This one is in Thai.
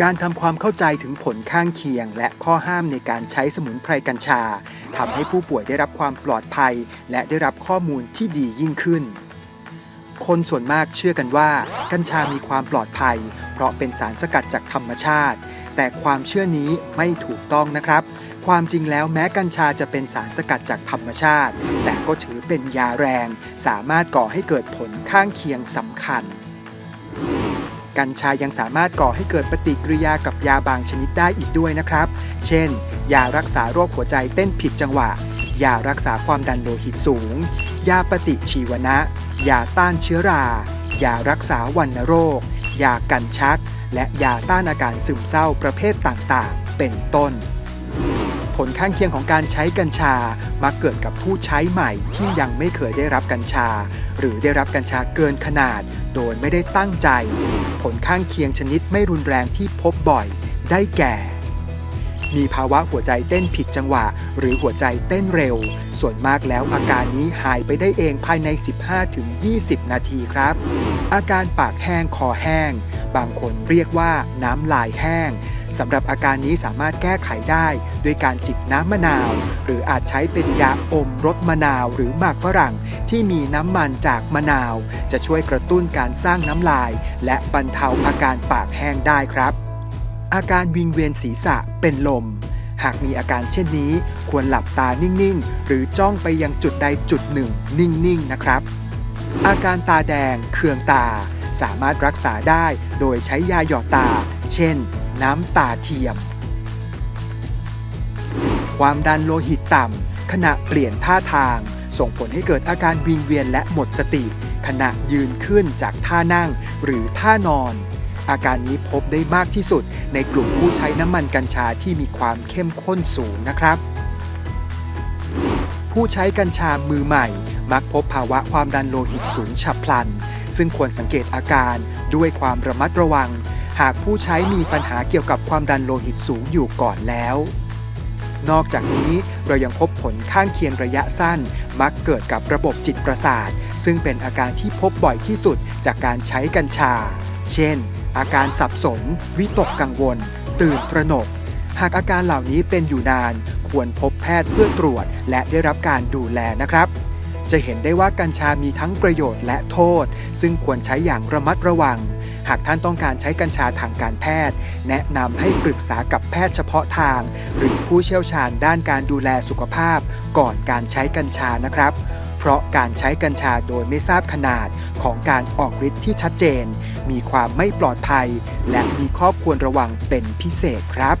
การทำความเข้าใจถึงผลข้างเคียง และข้อห้ามในการใช้สมุนไพรกัญชาทำให้ผู้ป่วยได้รับความปลอดภัย และได้รับข้อมูลที่ดียิ่งขึ้น คนส่วนมากเชื่อกันว่า กัญชามีความปลอดภัย เพราะเป็นสารสกัดจากธรรมชาติ แต่ความเชื่อนี้ไม่ถูกต้องนะครับ ความจริงแล้วแม้กัญชาจะเป็นสารสกัดจากธรรมชาติ แต่ก็ถือเป็นยาแรง สามารถก่อให้เกิดผลข้างเคียงสำคัญ กัญชายังสามารถก่อให้เกิดปฏิกิริยากับยาบางชนิดได้อีกด้วยนะครับ เช่น ยารักษาโรคหัวใจเต้นผิดจังหวะ ยารักษาความดันโลหิตสูง ยาปฏิชีวนะ ยาต้านเชื้อรา ยารักษาวัณโรค ยากันชัก และยาต้านอาการซึมเศร้าประเภทต่างๆ เป็นต้น ผลข้างเคียงของการใช้กัญชามักเกิดกับผู้ใช้ใหม่ที่ยังไม่เคยได้รับกัญชา หรือได้รับกัญชาเกินขนาด โดยไม่ได้ตั้งใจ ผลข้างเคียงชนิดไม่รุนแรงที่พบบ่อย ได้แก่ มีภาวะหัวใจเต้นผิดจังหวะ หรือหัวใจเต้นเร็ว ส่วนมากแล้วอาการนี้หายไปได้เองภายใน 15-20 นาทีครับ อาการปากแห้งคอแห้ง บางคนเรียกว่าน้ำลายแห้ง สำหรับอาการนี้สามารถแก้ไขได้ด้วยการจิบน้ำมะนาว หรืออาจใช้เป็นยาอมรสมะนาว หรือหมากฝรั่งที่มีน้ำมันจากมะนาว จะช่วยกระตุ้นการสร้างน้ำลาย และบรรเทาอาการปากแห้งได้ครับ อาการวิงเวียนศีรษะเป็นลมหากมีอาการเช่นนี้ ควรหลับตานิ่ง ๆ หรือจ้องไปยังจุดใดจุดหนึ่ง นิ่ง ๆ นะครับ อาการตาแดงเคืองตา สามารถรักษาได้โดยใช้ยาหยอดตา เช่น น้ำตาเทียม ความดันโลหิตต่ำขณะเปลี่ยนท่าทาง ส่งผลให้เกิดอาการวิงเวียนและหมดสติ ขณะยืนขึ้นจากท่านั่งหรือท่านอน อาการนี้พบได้มากที่สุด ในกลุ่มผู้ใช้น้ำมันกัญชาที่มีความเข้มข้นสูงนะครับ ผู้ใช้กัญชามือใหม่ มักพบภาวะความดันโลหิตสูงฉับพลัน ซึ่งควรสังเกตอาการด้วยความระมัดระวัง หากผู้ใช้มีปัญหาเกี่ยวกับความดันโลหิตสูงอยู่ก่อนแล้ว นอกจากนี้เรายังพบผลข้างเคียงระยะสั้น มักเกิดกับระบบจิตประสาท ซึ่งเป็นอาการที่พบบ่อยที่สุดจากการใช้กัญชา เช่น อาการสับสน วิตกกังวล ตื่นตระหนก หากอาการเหล่านี้เป็นอยู่นาน ควรพบแพทย์เพื่อตรวจ และได้รับการดูแลนะครับจะเห็นได้ว่ากัญชามีทั้งประโยชน์และโทษ ซึ่งควรใช้อย่างระมัดระวัง หากท่านต้องการใช้กัญชาทางการแพทย์ แนะนำให้ปรึกษากับแพทย์เฉพาะทาง หรือผู้เชี่ยวชาญด้านการดูแลสุขภาพ ก่อนการใช้กัญชานะครับ เพราะการใช้กัญชาโดยไม่ทราบขนาดของการออกฤทธิ์ที่ชัดเจน มีความไม่ปลอดภัย และมีข้อควรระวังเป็นพิเศษครับ